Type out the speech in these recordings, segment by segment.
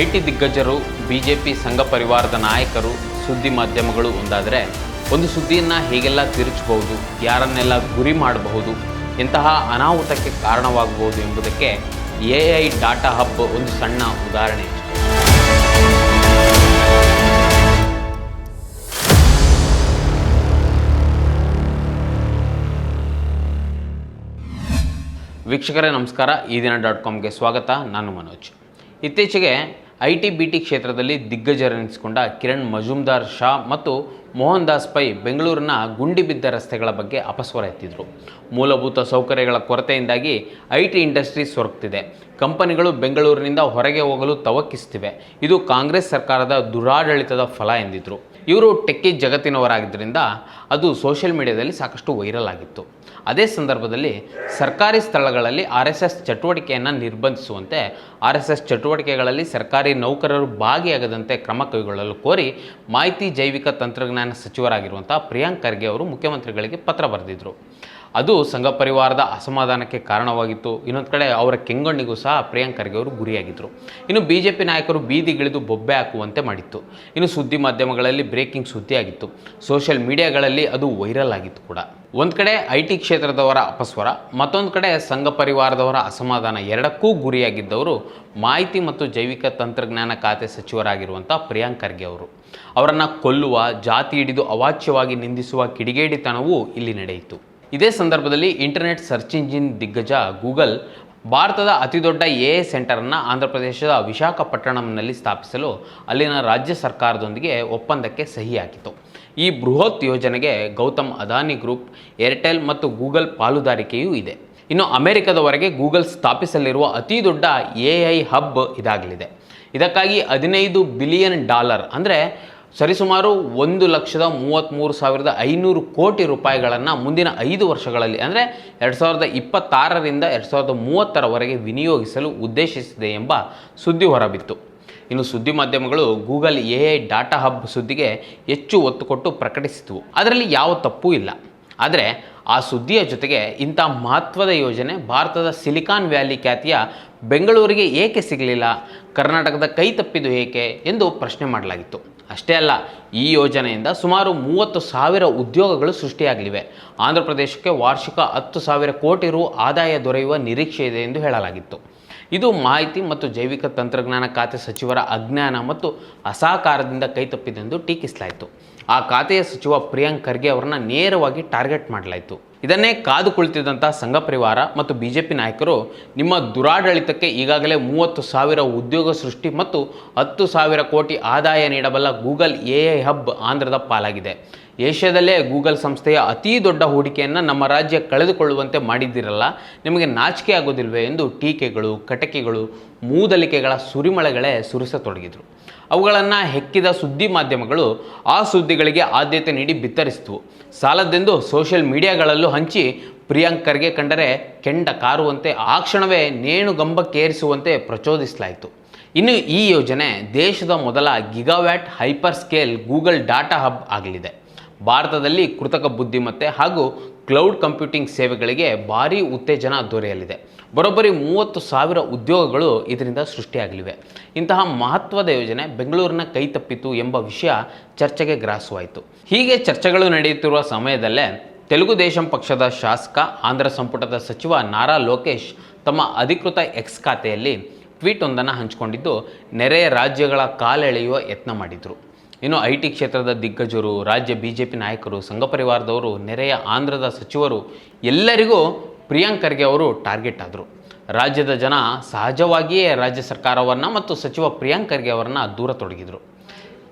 I T ದಿಗ್ಗಜರು B J P ಸಂಘ ಪರಿವಾರದ ನಾಯಕರು, ಸುದ್ದಿ ಮಾಧ್ಯಮಗಳು ಒಂದಾದರೆ ಒಂದು ಸುದ್ದಿಯನ್ನು ಹೇಗೆಲ್ಲ ತಿರುಚಬಹುದು, ಯಾರನ್ನೆಲ್ಲ ಗುರಿ ಮಾಡಬಹುದು ಎಂತಹ ಅನಾಹುತಕ್ಕೆ ಕಾರಣವಾಗಬಹುದು ಎಂಬುದಕ್ಕೆ ಎ ಐ ಡಾಟಾ ಹಬ್ ಒಂದು ಸಣ್ಣ ಉದಾಹರಣೆ ವೀಕ್ಷಕರೇ, ನಮಸ್ಕಾರ. ಈ ದಿನ ಡಾಟ್ ಕಾಮ್ಗೆ ಸ್ವಾಗತ. ನಾನು ಮನೋಜ್. ಇತ್ತೀಚೆಗೆ ಐ ಟಿ ಬಿ ಟಿ ಕ್ಷೇತ್ರದಲ್ಲಿ ದಿಗ್ಗಜರೆನಿಸಿಕೊಂಡ ಕಿರಣ್ ಮಜುಮ್ದಾರ್ ಶಾ ಮತ್ತು ಮೋಹನ್ ದಾಸ್ ಪೈ ಬೆಂಗಳೂರಿನ ಗುಂಡಿ ಬಿದ್ದ ರಸ್ತೆಗಳ ಬಗ್ಗೆ ಅಪಸ್ವರ ಎತ್ತಿದ್ರು. ಮೂಲಭೂತ ಸೌಕರ್ಯಗಳ ಕೊರತೆಯಿಂದಾಗಿ ಐ ಟಿ ಇಂಡಸ್ಟ್ರಿ ಸೊರಗ್ತಿದೆ ಕಂಪನಿಗಳು ಬೆಂಗಳೂರಿನಿಂದ ಹೊರಗೆ ಹೋಗಲು ತವಕಿಸ್ತಿವೆ. ಇದು ಕಾಂಗ್ರೆಸ್ ಸರ್ಕಾರದ ದುರಾಡಳಿತದ ಫಲ ಎಂದಿದ್ರು. ಇವರು ಟೆಕ್ಕಿ ಜಗತ್ತಿನವರಾಗಿದ್ದರಿಂದ ಅದು ಸೋಷಿಯಲ್ ಮೀಡಿಯಾದಲ್ಲಿ ಸಾಕಷ್ಟು ವೈರಲ್ ಆಗಿತ್ತು. ಅದೇ ಸಂದರ್ಭದಲ್ಲಿ ಸರ್ಕಾರಿ ಸ್ಥಳಗಳಲ್ಲಿ ಆರ್ ಎಸ್ ಎಸ್ ಚಟುವಟಿಕೆಯನ್ನು ನಿರ್ಬಂಧಿಸುವಂತೆ ಆರ್ ಎಸ್ ಎಸ್ ಚಟುವಟಿಕೆಗಳಲ್ಲಿ ಸರ್ಕಾರಿ ನೌಕರರು ಭಾಗಿಯಾಗದಂತೆ ಕ್ರಮ ಕೈಗೊಳ್ಳಲು ಕೋರಿ ಮಾಹಿತಿ ಜೈವಿಕ ತಂತ್ರಜ್ಞಾನ ಸಚಿವರಾಗಿರುವಂಥ ಪ್ರಿಯಾಂಕ್ ಖರ್ಗೆ ಅವರು ಮುಖ್ಯಮಂತ್ರಿಗಳಿಗೆ ಪತ್ರ ಬರೆದಿದ್ದರು ಅದು ಸಂಘ ಪರಿವಾರದ ಅಸಮಾಧಾನಕ್ಕೆ ಕಾರಣವಾಗಿತ್ತು. ಇನ್ನೊಂದು ಕಡೆ ಅವರ ಕೆಂಗಣ್ಣಿಗೂ ಸಹ ಪ್ರಿಯಾಂಕ್ ಖರ್ಗೆ ಅವರು ಗುರಿಯಾಗಿದ್ದರು ಇನ್ನು ಬಿ ಜೆ ಪಿ ನಾಯಕರು ಬೀದಿಗಿಳಿದು ಬೊಬ್ಬೆ ಹಾಕುವಂತೆ ಮಾಡಿತ್ತು. ಇನ್ನು ಸುದ್ದಿ ಮಾಧ್ಯಮಗಳಲ್ಲಿ ಬ್ರೇಕಿಂಗ್ ಸುದ್ದಿ ಆಗಿತ್ತು ಸೋಷಿಯಲ್ ಮೀಡಿಯಾಗಳಲ್ಲಿ ಅದು ವೈರಲ್ ಆಗಿತ್ತು ಕೂಡ. ಒಂದು ಕಡೆ ಐ ಟಿ ಕ್ಷೇತ್ರದವರ ಅಪಸ್ವರ, ಮತ್ತೊಂದು ಕಡೆ ಸಂಘ ಪರಿವಾರದವರ ಅಸಮಾಧಾನ ಎರಡಕ್ಕೂ ಗುರಿಯಾಗಿದ್ದವರು ಮಾಹಿತಿ ಮತ್ತು ಜೈವಿಕ ತಂತ್ರಜ್ಞಾನ ಖಾತೆ ಸಚಿವರಾಗಿರುವಂಥ ಪ್ರಿಯಾಂಕ್ ಖರ್ಗೆ ಅವರು. ಅವರನ್ನು ಕೊಲ್ಲುವ, ಜಾತಿ ಹಿಡಿದು ಅವಾಚ್ಯವಾಗಿ ನಿಂದಿಸುವ ಕಿಡಿಗೇಡಿತನವೂ ಇಲ್ಲಿ ನಡೆಯಿತು. ಇದೇ ಸಂದರ್ಭದಲ್ಲಿ ಇಂಟರ್ನೆಟ್ ಸರ್ಚ್ ಇಂಜಿನ್ ದಿಗ್ಗಜ ಗೂಗಲ್ ಭಾರತದ ಅತಿದೊಡ್ಡ ಎ ಐ ಸೆಂಟರನ್ನು ಆಂಧ್ರ ಪ್ರದೇಶದ ವಿಶಾಖಪಟ್ಟಣಂನಲ್ಲಿ ಸ್ಥಾಪಿಸಲು ಅಲ್ಲಿನ ರಾಜ್ಯ ಸರ್ಕಾರದೊಂದಿಗೆ ಒಪ್ಪಂದಕ್ಕೆ ಸಹಿ ಹಾಕಿತು ಈ ಬೃಹತ್ ಯೋಜನೆಗೆ ಗೌತಮ್ ಅದಾನಿ ಗ್ರೂಪ್, ಏರ್ಟೆಲ್ ಮತ್ತು ಗೂಗಲ್ ಪಾಲುದಾರಿಕೆಯೂ ಇದೆ. ಇನ್ನು ಅಮೆರಿಕದವರೆಗೆ ಗೂಗಲ್ ಸ್ಥಾಪಿಸಲಿರುವ ಅತಿ ದೊಡ್ಡ ಎ ಐ ಹಬ್ ಇದಾಗಲಿದೆ. ಇದಕ್ಕಾಗಿ ಹದಿನೈದು ಬಿಲಿಯನ್ ಡಾಲರ್ ಅಂದರೆ ಸರಿಸುಮಾರು ಒಂದು ಲಕ್ಷದ ಮೂವತ್ತ್ಮೂರು ಸಾವಿರದ ಐನೂರು ಕೋಟಿ ರೂಪಾಯಿಗಳನ್ನು ಮುಂದಿನ ಐದು ವರ್ಷಗಳಲ್ಲಿ, ಅಂದರೆ ಎರಡು ಸಾವಿರದ ಇಪ್ಪತ್ತಾರರಿಂದ ಎರಡು ಸಾವಿರದ ಮೂವತ್ತರವರೆಗೆ ವಿನಿಯೋಗಿಸಲು ಉದ್ದೇಶಿಸಿದೆ ಎಂಬ ಸುದ್ದಿ ಹೊರಬಿತ್ತು. ಇನ್ನು ಸುದ್ದಿ ಮಾಧ್ಯಮಗಳು Google A I data hub ಸುದ್ದಿಗೆ ಹೆಚ್ಚು ಒತ್ತು ಕೊಟ್ಟು ಪ್ರಕಟಿಸಿತು ಅದರಲ್ಲಿ ಯಾವ ತಪ್ಪೂ ಇಲ್ಲ. ಆದರೆ ಆ ಸುದ್ದಿಯ ಜೊತೆಗೆ ಇಂಥ ಮಹತ್ವದ ಯೋಜನೆ ಭಾರತದ ಸಿಲಿಕಾನ್ ವ್ಯಾಲಿ ಖ್ಯಾತಿಯ ಬೆಂಗಳೂರಿಗೆ ಏಕೆ ಸಿಗಲಿಲ್ಲ? ಕರ್ನಾಟಕದ ಕೈ ತಪ್ಪಿದು ಏಕೆ? ಎಂದು ಪ್ರಶ್ನೆ ಮಾಡಲಾಗಿತ್ತು. ಅಷ್ಟೇ ಅಲ್ಲ, ಈ ಯೋಜನೆಯಿಂದ ಸುಮಾರು ಮೂವತ್ತು ಸಾವಿರ ಉದ್ಯೋಗಗಳು ಸೃಷ್ಟಿಯಾಗಲಿವೆ. ಆಂಧ್ರ ಪ್ರದೇಶಕ್ಕೆ ವಾರ್ಷಿಕ ಹತ್ತು ಸಾವಿರ ಕೋಟಿ ರು ಆದಾಯ ದೊರೆಯುವ ನಿರೀಕ್ಷೆ ಇದೆ ಎಂದು ಹೇಳಲಾಗಿತ್ತು. ಇದು ಮಾಹಿತಿ ಮತ್ತು ಜೈವಿಕ ತಂತ್ರಜ್ಞಾನ ಖಾತೆ ಸಚಿವರ ಅಜ್ಞಾನ ಮತ್ತು ಅಸಹಕಾರದಿಂದ ಕೈತಪ್ಪಿದೆಂದು ಟೀಕಿಸಲಾಯಿತು. ಆ ಖಾತೆಯ ಸಚಿವ ಪ್ರಿಯಾಂಕ್ ಖರ್ಗೆ ಅವರನ್ನು ನೇರವಾಗಿ ಟಾರ್ಗೆಟ್ ಮಾಡಲಾಯಿತು. ಇದನ್ನೇ ಕಾದು ಕುಳಿತಿದ್ದಂಥ ಸಂಘ ಪರಿವಾರ ಮತ್ತು ಬಿ ಜೆ ಪಿ ನಾಯಕರು ನಿಮ್ಮ ದುರಾಡಳಿತಕ್ಕೆ ಈಗಾಗಲೇ ಮೂವತ್ತು ಸಾವಿರ ಉದ್ಯೋಗ ಸೃಷ್ಟಿ ಮತ್ತು ಹತ್ತು ಸಾವಿರ ಕೋಟಿ ಆದಾಯ ನೀಡಬಲ್ಲ ಗೂಗಲ್ ಎ ಐ ಹಬ್ ಆಂಧ್ರದ ಪಾಲಾಗಿದೆ. ಏಷ್ಯಾದಲ್ಲೇ ಗೂಗಲ್ ಸಂಸ್ಥೆಯ ಅತೀ ದೊಡ್ಡ ಹೂಡಿಕೆಯನ್ನು ನಮ್ಮ ರಾಜ್ಯ ಕಳೆದುಕೊಳ್ಳುವಂತೆ ಮಾಡಿದ್ದಿರಲ್ಲ, ನಿಮಗೆ ನಾಚಿಕೆ ಆಗೋದಿಲ್ವೇ ಎಂದು ಟೀಕೆಗಳು, ಕಟಕಿಗಳು, ಮೂದಲಿಕೆಗಳ ಸುರಿಮಳೆಗಳೇ ಸುರಿಸತೊಡಗಿದರು. ಅವುಗಳನ್ನು ಹೆಕ್ಕಿದ ಸುದ್ದಿ ಮಾಧ್ಯಮಗಳು ಆ ಸುದ್ದಿಗಳಿಗೆ ಆದ್ಯತೆ ನೀಡಿ ಬಿತ್ತರಿಸಿತು ಸಾಲದ್ದೆಂದು ಸೋಷಿಯಲ್ ಮೀಡಿಯಾಗಳಲ್ಲೂ ಹಂಚಿ ಪ್ರಿಯಾಂಕರ್ಗೆ ಕಂಡರೆ ಕೆಂಡ ಕಾರುವಂತೆ ಆ ಕ್ಷಣವೇ ನೇಣುಗಂಬಕ್ಕೇರಿಸುವಂತೆ ಪ್ರಚೋದಿಸಲಾಯಿತು. ಇನ್ನು ಈ ಯೋಜನೆ ದೇಶದ ಮೊದಲ gigawatt hyper scale Google data hub ಆಗಲಿದೆ. ಭಾರತದಲ್ಲಿ ಕೃತಕ ಬುದ್ಧಿಮತ್ತೆ ಹಾಗೂ ಕ್ಲೌಡ್ ಕಂಪ್ಯೂಟಿಂಗ್ ಸೇವೆಗಳಿಗೆ ಭಾರೀ ಉತ್ತೇಜನ ದೊರೆಯಲಿದೆ. ಬರೋಬ್ಬರಿ ಮೂವತ್ತು ಸಾವಿರ ಉದ್ಯೋಗಗಳು ಇದರಿಂದ ಸೃಷ್ಟಿಯಾಗಲಿವೆ. ಇಂತಹ ಮಹತ್ವದ ಯೋಜನೆ ಬೆಂಗಳೂರಿನ ಕೈ ತಪ್ಪಿತು ಎಂಬ ವಿಷಯ ಚರ್ಚೆಗೆ ಗ್ರಾಸವಾಯಿತು. ಹೀಗೆ ಚರ್ಚೆಗಳು ನಡೆಯುತ್ತಿರುವ ಸಮಯದಲ್ಲೇ ತೆಲುಗು ದೇಶಂ ಪಕ್ಷದ ಶಾಸಕ, ಆಂಧ್ರ ಸಂಪುಟದ ಸಚಿವ ನಾರಾ ಲೋಕೇಶ್ ತಮ್ಮ ಅಧಿಕೃತ ಎಕ್ಸ್ ಖಾತೆಯಲ್ಲಿ ಟ್ವೀಟ್ ಒಂದನ್ನು ಹಂಚಿಕೊಂಡಿದ್ದು, ನೆರೆಯ ರಾಜ್ಯಗಳ ಕಾಲೆಳೆಯುವ ಯತ್ನ ಮಾಡಿದರು. ಇನ್ನು ಐ ಟಿ ಕ್ಷೇತ್ರದ ದಿಗ್ಗಜರು, ರಾಜ್ಯ ಬಿ ಜೆ ಪಿ ನಾಯಕರು, ಸಂಘ ಪರಿವಾರದವರು, ನೆರೆಯ ಆಂಧ್ರದ ಸಚಿವರು ಎಲ್ಲರಿಗೂ ಪ್ರಿಯಾಂಕರ್ಗೆ ಅವರು ಟಾರ್ಗೆಟ್ ಆದರು. ರಾಜ್ಯದ ಜನ ಸಹಜವಾಗಿಯೇ ರಾಜ್ಯ ಸರ್ಕಾರವನ್ನು ಮತ್ತು ಸಚಿವ ಪ್ರಿಯಾಂಕರ್ಗೆ ಅವರನ್ನು ದೂರ ತೊಡಗಿದರು.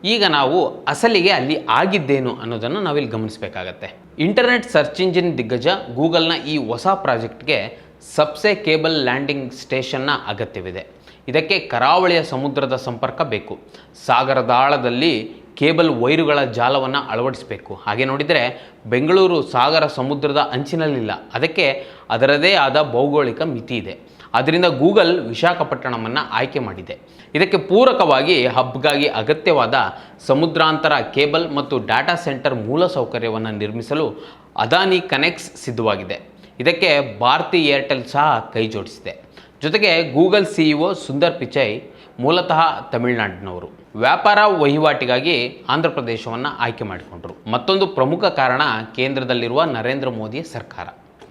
ಈಗ ನಾವು ಅಸಲಿಗೆ ಅಲ್ಲಿ ಆಗಿದ್ದೇನು ಅನ್ನೋದನ್ನು ನಾವಿಲ್ಲಿ ಗಮನಿಸಬೇಕಾಗತ್ತೆ. ಇಂಟರ್ನೆಟ್ ಸರ್ಚ್ ಇಂಜಿನ್ ದಿಗ್ಗಜ ಗೂಗಲ್ನ ಈ ಹೊಸ ಪ್ರಾಜೆಕ್ಟ್ಗೆ ಸಬ್ಸೆ ಕೇಬಲ್ ಲ್ಯಾಂಡಿಂಗ್ ಸ್ಟೇಷನ್ನ ಅಗತ್ಯವಿದೆ. ಇದಕ್ಕೆ ಕರಾವಳಿಯ ಸಮುದ್ರದ ಸಂಪರ್ಕ ಬೇಕು. ಸಾಗರದಾಳದಲ್ಲಿ ಕೇಬಲ್ ವೈರುಗಳ ಜಾಲವನ್ನು ಅಳವಡಿಸಬೇಕು. ಹಾಗೆ ನೋಡಿದರೆ ಬೆಂಗಳೂರು ಸಾಗರ ಸಮುದ್ರದ ಅಂಚಿನಲ್ಲಿಲ್ಲ. ಅದಕ್ಕೆ ಅದರದೇ ಆದ ಭೌಗೋಳಿಕ ಮಿತಿ ಇದೆ. ಅದರಿಂದ ಗೂಗಲ್ ವಿಶಾಖಪಟ್ಟಣವನ್ನು ಆಯ್ಕೆ ಮಾಡಿದೆ. ಇದಕ್ಕೆ ಪೂರಕವಾಗಿ ಹಬ್ಗಾಗಿ ಅಗತ್ಯವಾದ ಸಮುದ್ರಾಂತರ ಕೇಬಲ್ ಮತ್ತು ಡಾಟಾ ಸೆಂಟರ್ ಮೂಲಸೌಕರ್ಯವನ್ನು ನಿರ್ಮಿಸಲು ಅದಾನಿ ಕನೆಕ್ಟ್ಸ್ ಸಿದ್ಧವಾಗಿದೆ. ಇದಕ್ಕೆ ಭಾರತಿ ಏರ್ಟೆಲ್ ಸಹ ಕೈ ಜೋಡಿಸಿದೆ. ಜೊತೆಗೆ ಗೂಗಲ್ ಸಿಇಒ ಸುಂದರ್ ಪಿಚೈ, ಮೂಲತಃ ತಮಿಳುನಾಡಿನವರು. ವ್ಯಾಪಾರ ವಹಿವಾಟಿಗಾಗಿ ಆಂಧ್ರ ಪ್ರದೇಶವನ್ನು ಆಯ್ಕೆ ಮಾಡಿಕೊಂಡರು. ಮತ್ತೊಂದು ಪ್ರಮುಖ ಕಾರಣ ಕೇಂದ್ರದಲ್ಲಿರುವ ನರೇಂದ್ರ ಮೋದಿ ಸರ್ಕಾರ.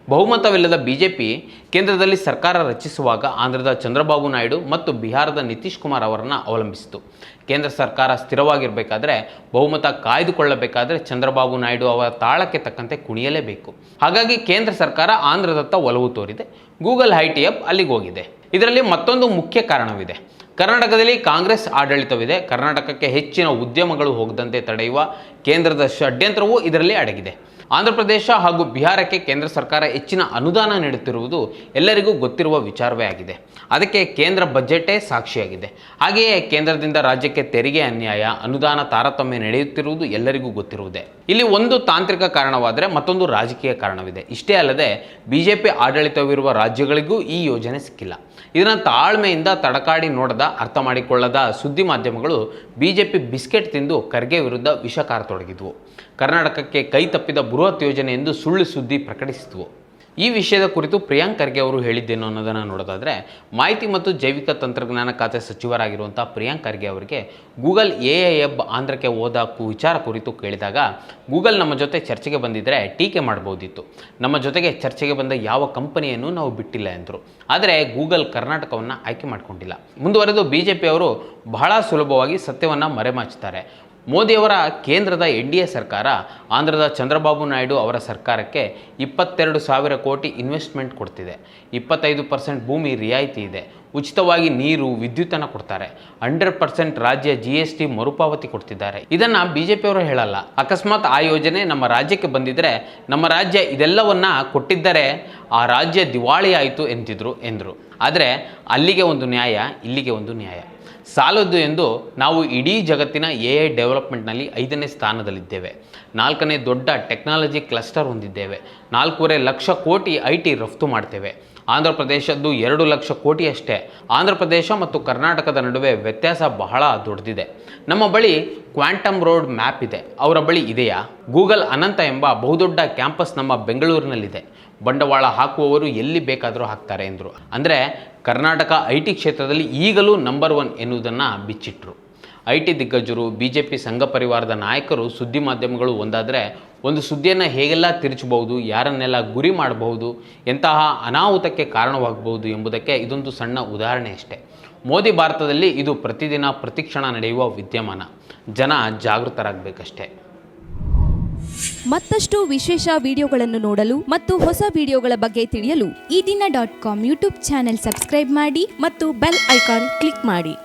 ಬಹುಮತವಿಲ್ಲದ ಬಿಜೆಪಿ ಕೇಂದ್ರದಲ್ಲಿ ಸರ್ಕಾರ ರಚಿಸುವಾಗ ಆಂಧ್ರದ ಚಂದ್ರಬಾಬು ನಾಯ್ಡು ಮತ್ತು ಬಿಹಾರದ ನಿತೀಶ್ ಕುಮಾರ್ ಅವರನ್ನು ಅವಲಂಬಿಸಿತು ಕೇಂದ್ರ ಸರ್ಕಾರ ಸ್ಥಿರವಾಗಿರಬೇಕಾದ್ರೆ, ಬಹುಮತ ಕಾಯ್ದುಕೊಳ್ಳಬೇಕಾದ್ರೆ ಚಂದ್ರಬಾಬು ನಾಯ್ಡು ಅವರ ತಾಳಕ್ಕೆ ತಕ್ಕಂತೆ ಕುಣಿಯಲೇಬೇಕು. ಹಾಗಾಗಿ ಕೇಂದ್ರ ಸರ್ಕಾರ ಆಂಧ್ರದತ್ತ ಒಲವು ತೋರಿದೆ. ಗೂಗಲ್ ಹೈಟಿ ಅಪ್ ಅಲ್ಲಿಗೆ ಹೋಗಿದೆ. ಇದರಲ್ಲಿ ಮತ್ತೊಂದು ಮುಖ್ಯ ಕಾರಣವಿದೆ. ಕರ್ನಾಟಕದಲ್ಲಿ ಕಾಂಗ್ರೆಸ್ ಆಡಳಿತವಿದೆ. ಕರ್ನಾಟಕಕ್ಕೆ ಹೆಚ್ಚಿನ ಉದ್ಯಮಗಳು ಹೋಗದಂತೆ ತಡೆಯುವ ಕೇಂದ್ರದ ಷಡ್ಯಂತ್ರವೂ ಇದರಲ್ಲಿ ಅಡಗಿದೆ. ಆಂಧ್ರಪ್ರದೇಶ ಹಾಗೂ ಬಿಹಾರಕ್ಕೆ ಕೇಂದ್ರ ಸರ್ಕಾರ ಹೆಚ್ಚಿನ ಅನುದಾನ ನೀಡುತ್ತಿರುವುದು ಎಲ್ಲರಿಗೂ ಗೊತ್ತಿರುವ ವಿಚಾರವೇ ಆಗಿದೆ. ಅದಕ್ಕೆ ಕೇಂದ್ರ ಬಜೆಟೇ ಸಾಕ್ಷಿಯಾಗಿದೆ. ಹಾಗೆಯೇ ಕೇಂದ್ರದಿಂದ ರಾಜ್ಯಕ್ಕೆ ತೆರಿಗೆ ಅನ್ಯಾಯ, ಅನುದಾನ ತಾರತಮ್ಯ ನಡೆಯುತ್ತಿರುವುದು ಎಲ್ಲರಿಗೂ ಗೊತ್ತಿರುವುದೇ. ಇಲ್ಲಿ ಒಂದು ತಾಂತ್ರಿಕ ಕಾರಣವಾದರೆ ಮತ್ತೊಂದು ರಾಜಕೀಯ ಕಾರಣವಿದೆ. ಇಷ್ಟೇ ಅಲ್ಲದೆ ಬಿಜೆಪಿ ಆಡಳಿತವಿರುವ ರಾಜ್ಯಗಳಿಗೂ ಈ ಯೋಜನೆ ಸಿಕ್ಕಿಲ್ಲ. ಇದನ್ನು ತಾಳ್ಮೆಯಿಂದ ತಡಕಾಡಿ ನೋಡದ, ಅರ್ಥ ಮಾಡಿಕೊಳ್ಳದ ಸುದ್ದಿ ಮಾಧ್ಯಮಗಳು ಬಿಜೆಪಿ ಬಿಸ್ಕೆಟ್ ತಿಂದು ಖರ್ಗೆ ವಿರುದ್ಧ ವಿಷ ಕಾರತೊಡಗಿದ್ವು ಕರ್ನಾಟಕಕ್ಕೆ ಕೈ ತಪ್ಪಿದ ಬೃಹತ್ ಯೋಜನೆ ಎಂದು ಸುಳ್ಳು ಸುದ್ದಿ ಪ್ರಕಟಿಸಿದ್ವು. ಈ ವಿಷಯದ ಕುರಿತು ಪ್ರಿಯಾಂಕ್ ಖರ್ಗೆ ಅವರು ಹೇಳಿದ್ದೇನು ಅನ್ನೋದನ್ನು ನೋಡೋದಾದರೆ, ಮಾಹಿತಿ ಮತ್ತು ಜೈವಿಕ ತಂತ್ರಜ್ಞಾನ ಖಾತೆ ಸಚಿವರಾಗಿರುವಂಥ ಪ್ರಿಯಾಂಕ್ ಖರ್ಗೆ ಅವರಿಗೆ ಗೂಗಲ್ ಎ ಎಬ್ ಆಂಧ್ರಕ್ಕೆ ಹೋದ ವಿಚಾರ ಕುರಿತು ಕೇಳಿದಾಗ, ಗೂಗಲ್ ನಮ್ಮ ಜೊತೆ ಚರ್ಚೆಗೆ ಬಂದಿದ್ದರೆ ಟೀಕೆ ಮಾಡ್ಬೋದಿತ್ತು ನಮ್ಮ ಜೊತೆಗೆ ಚರ್ಚೆಗೆ ಬಂದ ಯಾವ ಕಂಪನಿಯನ್ನು ನಾವು ಬಿಟ್ಟಿಲ್ಲ ಎಂದರು. ಆದರೆ ಗೂಗಲ್ ಕರ್ನಾಟಕವನ್ನು ಆಯ್ಕೆ ಮಾಡಿಕೊಂಡಿಲ್ಲ. ಮುಂದುವರೆದು ಬಿ ಪಿಯವರು ಬಹಳ ಸುಲಭವಾಗಿ ಸತ್ಯವನ್ನು ಮರೆಮಾಚುತ್ತಾರೆ. ಮೋದಿಯವರ ಕೇಂದ್ರದ ಎನ್ ಡಿ ಎ ಸರ್ಕಾರ, ಆಂಧ್ರದ ಚಂದ್ರಬಾಬು ನಾಯ್ಡು ಅವರ ಸರ್ಕಾರಕ್ಕೆ ಇಪ್ಪತ್ತೆರಡು ಸಾವಿರ ಕೋಟಿ ಇನ್ವೆಸ್ಟ್ಮೆಂಟ್ ಕೊಡ್ತಿದೆ. ಇಪ್ಪತ್ತೈದು ಪರ್ಸೆಂಟ್ ಭೂಮಿ ರಿಯಾಯಿತಿ ಇದೆ. ಉಚಿತವಾಗಿ ನೀರು, ವಿದ್ಯುತ್ತನ್ನು ಕೊಡ್ತಾರೆ. ಹಂಡ್ರೆಡ್ ಪರ್ಸೆಂಟ್ ರಾಜ್ಯ ಜಿ ಎಸ್ ಟಿ ಮರುಪಾವತಿ ಕೊಡ್ತಿದ್ದಾರೆ. ಇದನ್ನು ಬಿ ಜೆ ಪಿಯವರು ಹೇಳಲ್ಲ. ಅಕಸ್ಮಾತ್ ಆ ಯೋಜನೆ ನಮ್ಮ ರಾಜ್ಯಕ್ಕೆ ಬಂದಿದ್ದರೆ ನಮ್ಮ ರಾಜ್ಯ ಇದೆಲ್ಲವನ್ನ ಕೊಟ್ಟಿದ್ದರೆ ಆ ರಾಜ್ಯ ದಿವಾಳಿ ಆಯಿತು ಎಂತಿದ್ರು, ಎಂದರು. ಆದರೆ ಅಲ್ಲಿಗೆ ಒಂದು ನ್ಯಾಯ, ಇಲ್ಲಿಗೆ ಒಂದು ನ್ಯಾಯ. ಸಾಲದು ಎಂದು ನಾವು ಇಡೀ ಜಗತ್ತಿನ ಎ ಐ ಡೆವಲಪ್ಮೆಂಟ್ನಲ್ಲಿ ಐದನೇ ಸ್ಥಾನದಲ್ಲಿದ್ದೇವೆ. ನಾಲ್ಕನೇ ದೊಡ್ಡ ಟೆಕ್ನಾಲಜಿ ಕ್ಲಸ್ಟರ್ ಹೊಂದಿದ್ದೇವೆ. ನಾಲ್ಕೂವರೆ ಲಕ್ಷ ಕೋಟಿ ಐ ಟಿ ರಫ್ತು ಮಾಡ್ತೇವೆ. ಆಂಧ್ರ ಪ್ರದೇಶದ್ದು ಎರಡು ಲಕ್ಷ ಕೋಟಿ ಅಷ್ಟೇ. ಆಂಧ್ರ ಪ್ರದೇಶ ಮತ್ತು ಕರ್ನಾಟಕದ ನಡುವೆ ವ್ಯತ್ಯಾಸ ಬಹಳ ದೊಡ್ಡದಿದೆ ನಮ್ಮ ಬಳಿ ಕ್ವಾಂಟಮ್ ರೋಡ್ ಮ್ಯಾಪ್ ಇದೆ. ಅವರ ಬಳಿ ಇದೆಯಾ? ಗೂಗಲ್ ಅನಂತ ಎಂಬ ಬಹುದೊಡ್ಡ ಕ್ಯಾಂಪಸ್ ನಮ್ಮ ಬೆಂಗಳೂರಿನಲ್ಲಿದೆ. ಬಂಡವಾಳ ಹಾಕುವವರು ಎಲ್ಲಿ ಬೇಕಾದರೂ ಹಾಕ್ತಾರೆ ಎಂದರು. ಅಂದರೆ ಕರ್ನಾಟಕ ಐ ಟಿ ಕ್ಷೇತ್ರದಲ್ಲಿ ಈಗಲೂ ನಂಬರ್ ಒನ್ ಎನ್ನುವುದನ್ನು ಬಿಚ್ಚಿಟ್ರು. ಐ ಟಿ ದಿಗ್ಗಜರು ಬಿ ಜೆ ಪಿ ಸಂಘ ಪರಿವಾರದ ನಾಯಕರು, ಸುದ್ದಿ ಮಾಧ್ಯಮಗಳು ಒಂದಾದರೆ ಒಂದು ಸುದ್ದಿಯನ್ನು ಹೇಗೆಲ್ಲ ತಿರುಚಬಹುದು, ಯಾರನ್ನೆಲ್ಲ ಗುರಿ ಮಾಡಬಹುದು, ಎಂತಹ ಅನಾಹುತಕ್ಕೆ ಕಾರಣವಾಗಬಹುದು ಎಂಬುದಕ್ಕೆ ಇದೊಂದು ಸಣ್ಣ ಉದಾಹರಣೆ ಅಷ್ಟೇ. ಮೋದಿ ಭಾರತದಲ್ಲಿ ಇದು ಪ್ರತಿದಿನ ಪ್ರತಿಕ್ಷಣ ನಡೆಯುವ ವಿದ್ಯಮಾನ. ಜನ ಜಾಗೃತರಾಗಬೇಕಷ್ಟೇ. ಮತ್ತಷ್ಟು ವಿಶೇಷ ವಿಡಿಯೋಗಳನ್ನು ನೋಡಲು ಮತ್ತು ಹೊಸ ವಿಡಿಯೋಗಳ ಬಗ್ಗೆ ತಿಳಿಯಲು Eedina dot com YouTube channel subscribe ಮಾಡಿ ಮತ್ತು ಬೆಲ್ ಐಕಾನ್ ಕ್ಲಿಕ್ ಮಾಡಿ.